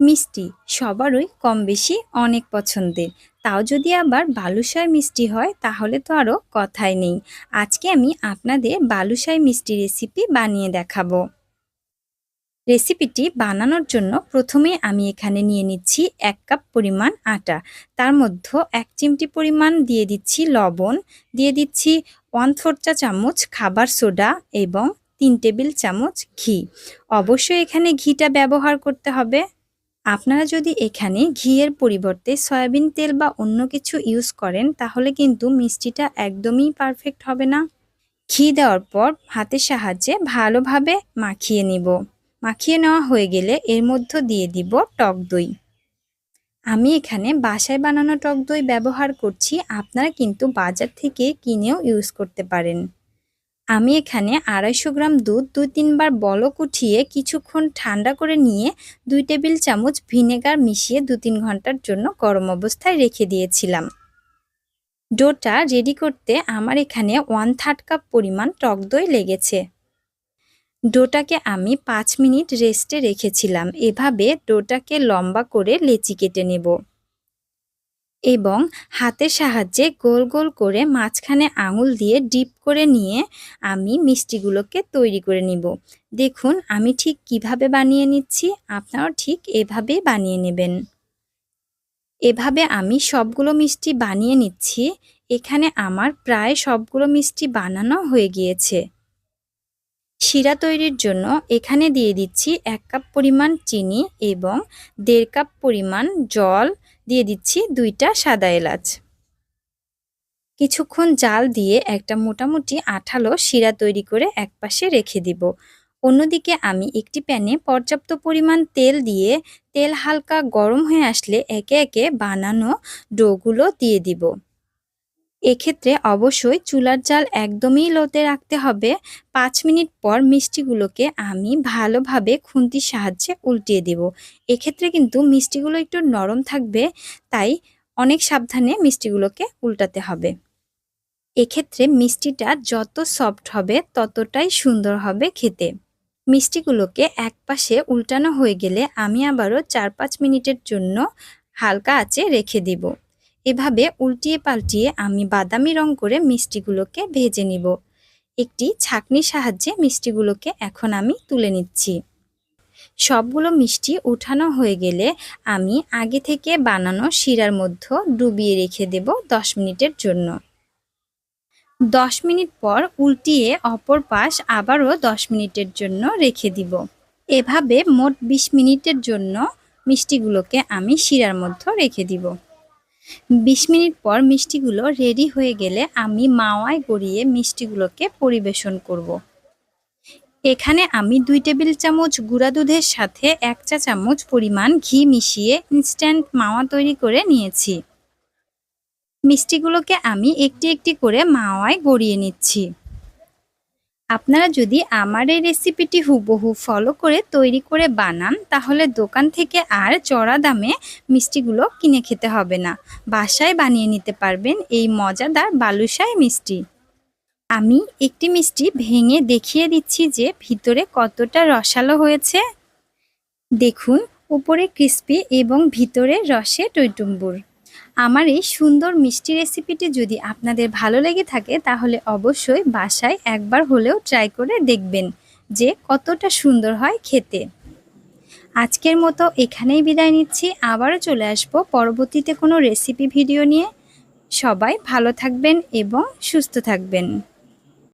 মিষ্টি, সবারই কম বেশি অনেক পছন্দের। তাও যদি আবার বালুশাই মিষ্টি হয়, তাহলে তো আরও কথাই নেই। আজকে আমি আপনাদের বালুশাই মিষ্টি রেসিপি বানিয়ে দেখাবো। রেসিপিটি বানানোর জন্য প্রথমে আমি এখানে নিয়ে নিচ্ছি এক কাপ পরিমাণ আটা। তার মধ্যে এক চিমটি পরিমাণ দিয়ে দিচ্ছি লবণ, দিয়ে দিচ্ছি ওয়ান ফোর চা চামচ খাবার সোডা এবং তিন টেবিল চামচ ঘি। অবশ্যই এখানে ঘিটা ব্যবহার করতে হবে। আপনারা যদি এখানে ঘিয়ের পরিবর্তে সয়াবিন তেল বা অন্য কিছু ইউজ করেন, তাহলে কিন্তু মিষ্টিটা একদমই পারফেক্ট হবে না। ঘি দেওয়ার পর হাতের সাহায্যে ভালোভাবে মাখিয়ে নিব। মাখিয়ে নেওয়া হয়ে গেলে এর মধ্যে দিয়ে দিব টক দই। আমি এখানে বাসায় বানানো টক দই ব্যবহার করছি, আপনারা কিন্তু বাজার থেকে কিনেও ইউজ করতে পারেন। আমি এখানে আড়াইশো গ্রাম দুধ দুই তিনবার বলক উঠিয়ে কিছুক্ষণ ঠান্ডা করে নিয়ে দুই টেবিল চামচ ভিনেগার মিশিয়ে দু তিন ঘণ্টার জন্য গরম অবস্থায় রেখে দিয়েছিলাম। ডোটা রেডি করতে আমার এখানে ওয়ান থার্ড কাপ পরিমাণ টক দই লেগেছে। ডোটাকে আমি পাঁচ মিনিট রেস্টে রেখেছিলাম। এভাবে ডোটাকে লম্বা করে লেচি কেটে নেব। এবং হাতের সাহায্যে গোল গোল করে মাঝখানে আঙুল দিয়ে ডিপ করে নিয়ে আমি মিষ্টিগুলোকে তৈরি করে নিব। দেখুন, আমি ঠিক কীভাবে বানিয়ে নিচ্ছি, আপনারাও ঠিক এভাবেই বানিয়ে নেবেন। এভাবে আমি সবগুলো মিষ্টি বানিয়ে নিচ্ছি। এখানে আমার প্রায় সবগুলো মিষ্টি বানানো হয়ে গিয়েছে। শিরা তৈরির জন্য এখানে দিয়ে দিচ্ছি এক কাপ পরিমাণ চিনি এবং দেড় কাপ পরিমাণ জল। দিয়ে দিচ্ছি দুইটা সাদা এলাচ। কিছুক্ষণ জাল দিয়ে একটা মোটামুটি আঠালো শিরা তৈরি করে একপাশে রেখে দিব। অন্যদিকে আমি একটি প্যানে পর্যাপ্ত পরিমাণ তেল দিয়ে তেল হালকা গরম হয়ে আসলে একে একে বানানো ডোগুলো দিয়ে দিব। এক্ষেত্রে অবশ্যই চুলার জাল একদমই লোতে রাখতে হবে। পাঁচ মিনিট পর মিষ্টিগুলোকে আমি ভালোভাবে খুন্তির সাহায্যে উল্টিয়ে দেব। এক্ষেত্রে কিন্তু মিষ্টিগুলো একটু নরম থাকবে, তাই অনেক সাবধানে মিষ্টিগুলোকে উল্টাতে হবে। এক্ষেত্রে মিষ্টিটা যত সফট হবে ততটাই সুন্দর হবে খেতে। মিষ্টিগুলোকে এক পাশে উল্টানো হয়ে গেলে আমি আবারও চার পাঁচ মিনিটের জন্য হালকা আঁচে রেখে দিব। এভাবে উল্টিয়ে পাল্টিয়ে আমি বাদামি রং করে মিষ্টিগুলোকে ভেজে নিব। একটি ছাকনির সাহায্যে মিষ্টিগুলোকে এখন আমি তুলে নিচ্ছি। সবগুলো মিষ্টি উঠানো হয়ে গেলে আমি আগে থেকে বানানো শিরার মধ্যে ডুবিয়ে রেখে দেব দশ মিনিটের জন্য। দশ মিনিট পর উল্টিয়ে অপর পাশ আবারও দশ মিনিটের জন্য রেখে দিব। এভাবে মোট বিশ মিনিটের জন্য মিষ্টিগুলোকে আমি শিরার মধ্যে রেখে দিব। বিশ মিনিট পর মিষ্টিগুলো রেডি হয়ে গেলে আমি মাওয়ায় গড়িয়ে মিষ্টিগুলোকে পরিবেশন করব। এখানে আমি দুই টেবিল চামচ গুঁড়া দুধের সাথে এক চা চামচ পরিমাণ ঘি মিশিয়ে ইনস্ট্যান্ট মাওয়া তৈরি করে নিয়েছি মিষ্টিগুলোকে আমি একটি একটি করে মাওয়ায় গড়িয়ে নিচ্ছি আপনারা যদি আমার এই রেসিপিটি হুবহু ফলো করে তৈরি করে বানান, তাহলে দোকান থেকে আর চড়া দামে মিষ্টিগুলো কিনে খেতে হবে না। বাসায় বানিয়ে নিতে পারবেন এই মজাদার বালুশাই মিষ্টি। আমি একটি মিষ্টি ভেঙে দেখিয়ে দিচ্ছি যে ভিতরে কতটা রসালো হয়েছে। দেখুন, উপরে ক্রিস্পি এবং ভিতরে রসে টৈটুম্বুর আমার এই সুন্দর মিষ্টি রেসিপিটি যদি আপনাদের ভালো লেগে থাকে, তাহলে অবশ্যই বাসায় একবার হলেও ট্রাই করে দেখবেন যে কতটা সুন্দর হয় খেতে। আজকের মতো এখানেই বিদায় নিচ্ছি। আবারও চলে আসব পরবর্তীতে কোনো রেসিপি ভিডিও নিয়ে। সবাই ভালো থাকবেন এবং সুস্থ থাকবেন।